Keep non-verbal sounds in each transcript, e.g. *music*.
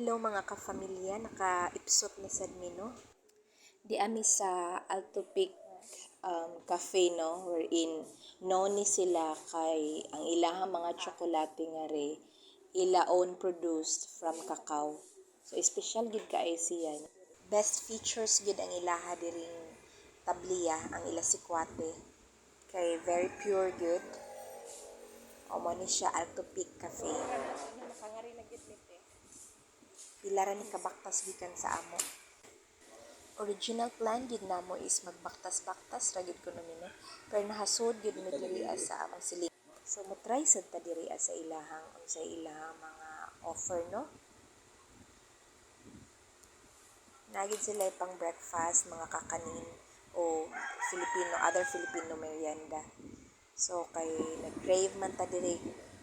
Hello mga kapamilya, naka-ipsot na sad mi. Di ami sa Alto Peak um, Cafe no, wherein no ni sila kay ang ilahang mga tsokolate nga re ila own produced from cacao. So special gid kay siya. Best features gid ang ilaha diring tabliya, ang ila sikwate. Kay very pure good. O mo ni siya Alto Peak Cafe. Pila ra ni kabaktas gikan sa amo. Original plan gid namo is magbaktas-baktas ra gid kuno mi no. Pero nahasod gid mi diri sa among siling. So mo try sad ta diri sa ilahang sa ilahang mga offer no. Nagid sila pang breakfast, mga kakanin o Filipino, other Filipino merienda. So kay nag-crave man ta diri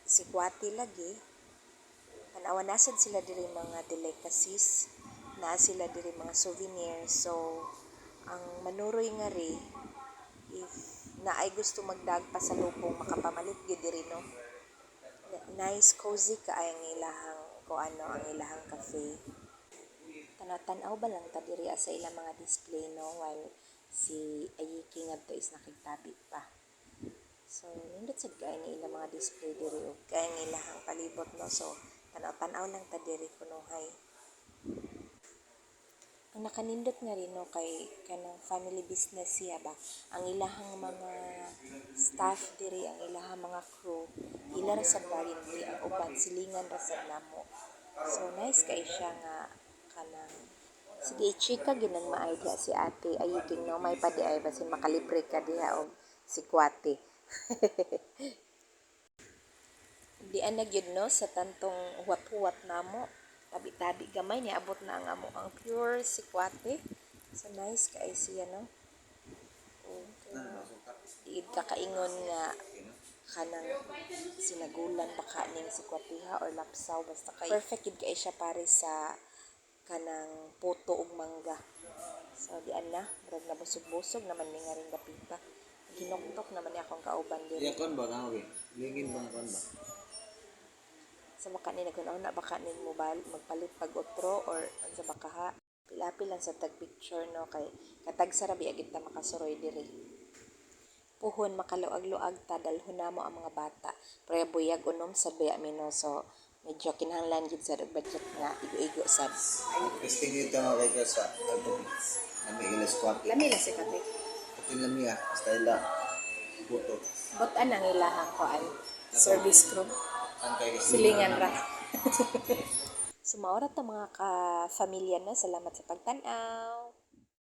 si Kwati lagi, Tanawa nasad sila diri mga delicacies, na sila diri mga souvenirs. So, ang manuroy nga ri, if naay gusto magdag pa sa lupong makapamalit gyud diri no. Nice cozy ka ay ang ilahang ko ano ang ilahang cafe. Tanaw-tanaw ba lang ta diri sa ilang mga display no while si Ayiki ngadto is nakigtabi pa. So, nindot sad kay ni ilang mga display diri og kay ang ilahang palibot no. So, tanaw-tanaw lang ta diri kunuhay. Ang nakanindot nga rin no kay kanang family business siya ba. Ang ilahang mga staff diri, ang ilahang mga crew, ila ra sa barindi ang uban silingan ra sa namo. So nice kay siya nga kanang Sige, chika ginang maayda si ate ayuking no may pa di ay basin makalibre ka diha og si kwate. *laughs* di na gyud no sa tantong huwat-huwat namo. Tabi-tabi gamay ni abot na ang amo ang pure si kwate so nice kay siya no? Okay. Iid kakaingon nga kanang sinagulan baka ning si kwatiha or lapsaw basta kay perfect. gid kay siya pare sa kanang puto ug mangga. So di ana murag nabusog-busog naman ni nga ring gapita. Ginoktok naman ni akong kauban diri. Iya kon ba tawag eh. Lingin bang kon ba? Sa baka ni nagkunaw na baka ni mobile magpalit pag otro or sa baka ha pilapi lang sa tag picture no kay katag sarabi agit ta makasuroy diri puhon makaluag-luag ta dalhon namo ang mga bata pre buyag unom sa baya mino so medyo kinahanglan gid sa budget nga igo-igo sad Testing ito mga kaya sa alto. Nami ilas kwat. lami lang si kate Katin lami ah. Style la. Buto. but anang ilahang koan service crew Ang kay kasi. silingan ra Sumaorat ta mga ka-familia no. Salamat sa pagtanaw.